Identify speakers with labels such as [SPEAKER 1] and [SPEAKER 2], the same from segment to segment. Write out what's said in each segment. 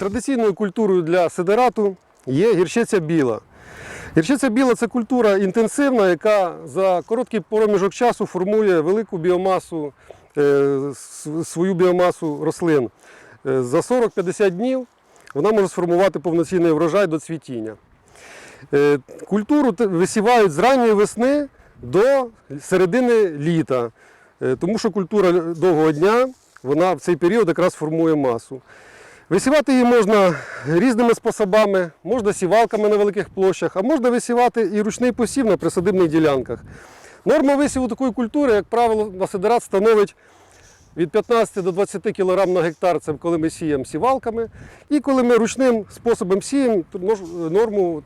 [SPEAKER 1] Традиційною культурою для сидерату є гірчиця біла. Гірчиця біла це культура інтенсивна, яка за короткий проміжок часу формує велику біомасу, е, свою біомасу рослин. Е, За 40-50 днів вона може сформувати повноцінний врожай до цвітіння. Е, Культуру висівають з ранньої весни до середини літа, тому що культура довгого дня вона в цей період якраз формує масу. Висівати її можна різними способами, можна сівалками на великих площах, а можна висівати і ручний посів на присадибних ділянках. Норма висіву такої культури, як правило, на сидерат становить від 15 до 20 кг на гектар, це коли ми сіємо сівалками. І коли ми ручним способом сіємо, норму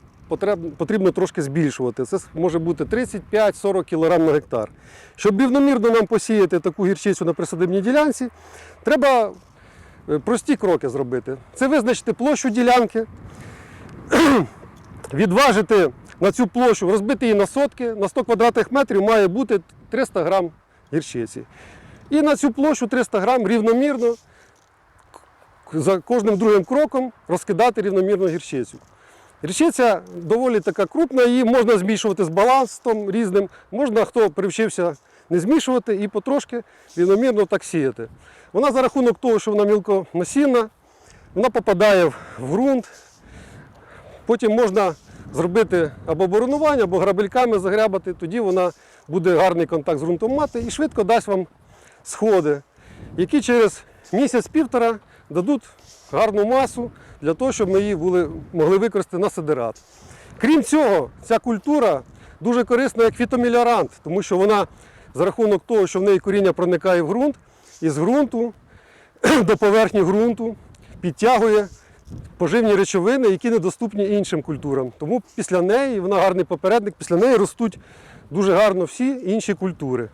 [SPEAKER 1] потрібно трошки збільшувати. Це може бути 35-40 кг на гектар. Щоб рівномірно нам посіяти таку гірчицю на присадибній ділянці, треба прості кроки зробити. Це визначити площу ділянки, відважити на цю площу, розбити її на сотки, на 100 квадратних метрів має бути 300 грам гірчиці. І на цю площу 300 грам рівномірно за кожним другим кроком розкидати рівномірно гірчицю. Гірчиця доволі така крупна, її можна змішувати з баланстом різним, можна, хто привчився не змішувати і потрошки рівномірно так сіяти. Вона за рахунок того, що вона мілконосінна, вона попадає в ґрунт. Потім можна зробити або боронування, або грабельками загрябати, тоді вона буде гарний контакт з ґрунтом мати і швидко дасть вам сходи, які через місяць-півтора дадуть гарну масу для того, щоб ми її були, могли використати на сидерат. Крім цього, ця культура дуже корисна як фітомеліорант, тому що вона за рахунок того, що в неї коріння проникає в ґрунт, і з ґрунту до поверхні ґрунту підтягує поживні речовини, які недоступні іншим культурам. Тому після неї вона гарний попередник, після неї ростуть дуже гарно всі інші культури.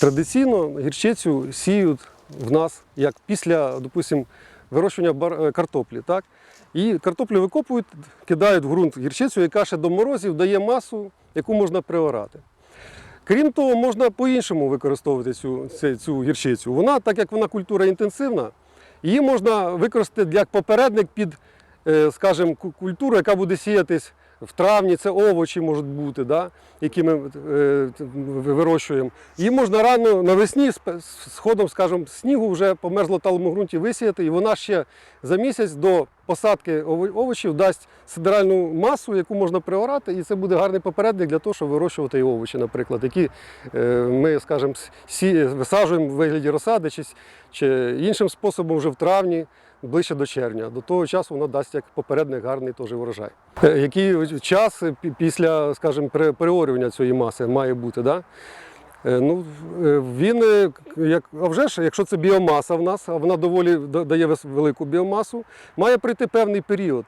[SPEAKER 1] Традиційно гірчицю сіють в нас як після, допустим, вирощування е, картоплі. Так? І картоплю викопують, кидають в ґрунт гірчицю, яка ще до морозів дає масу, яку можна приорати. Крім того, можна по-іншому використовувати цю, цю, цю гірчицю. Вона, так як вона культура інтенсивна, її можна використати як попередник під, е, скажімо, культуру, яка буде сіятись в травні, це овочі можуть бути, да, які ми е, вирощуємо. Її можна рано навесні з сходом, скажімо, снігу вже по мерзлоталому ґрунті висіяти, і вона ще за місяць до посадки овочів дасть сидеральну масу, яку можна приорати, і це буде гарний попередник для того, щоб вирощувати і овочі, наприклад, які е, ми, скажімо, висаджуємо в вигляді розсади чи, чи іншим способом вже в травні, ближче до червня. До того часу вона дасть як попередник гарний теж врожай. Е, Який час після, скажімо, пере- переорювання цієї маси має бути? Да? Е, Ну, е, він, е, як, а вже ж, якщо це біомаса в нас, а вона доволі дає велику біомасу, має прийти певний період.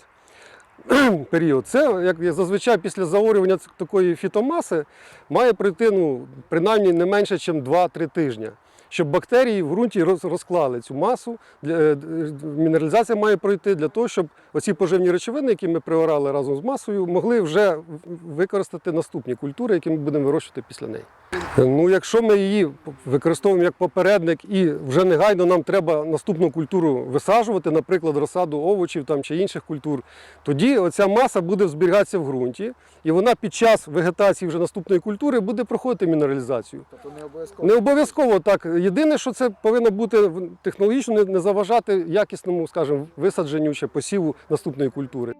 [SPEAKER 1] період. Це, як зазвичай після заорювання такої фітомаси, має прийти ну, принаймні не менше, ніж 2-3 тижні. Щоб бактерії в ґрунті розклали цю масу, е, д- мінералізація має пройти для того, щоб оці поживні речовини, які ми приорали разом з масою, могли вже використати наступні культури, які ми будемо вирощувати після неї. Е, Ну, якщо ми її використовуємо як попередник і вже негайно нам треба наступну культуру висаджувати, наприклад, розсаду овочів там, чи інших культур, тоді оця маса буде зберігатися в ґрунті, і вона під час вегетації вже наступної культури буде проходити мінералізацію.
[SPEAKER 2] Тобто не обов'язково.
[SPEAKER 1] Не обов'язково так. Єдине, що це повинно бути технологічно не заважати якісному, скажімо, висадженню чи посіву наступної культури.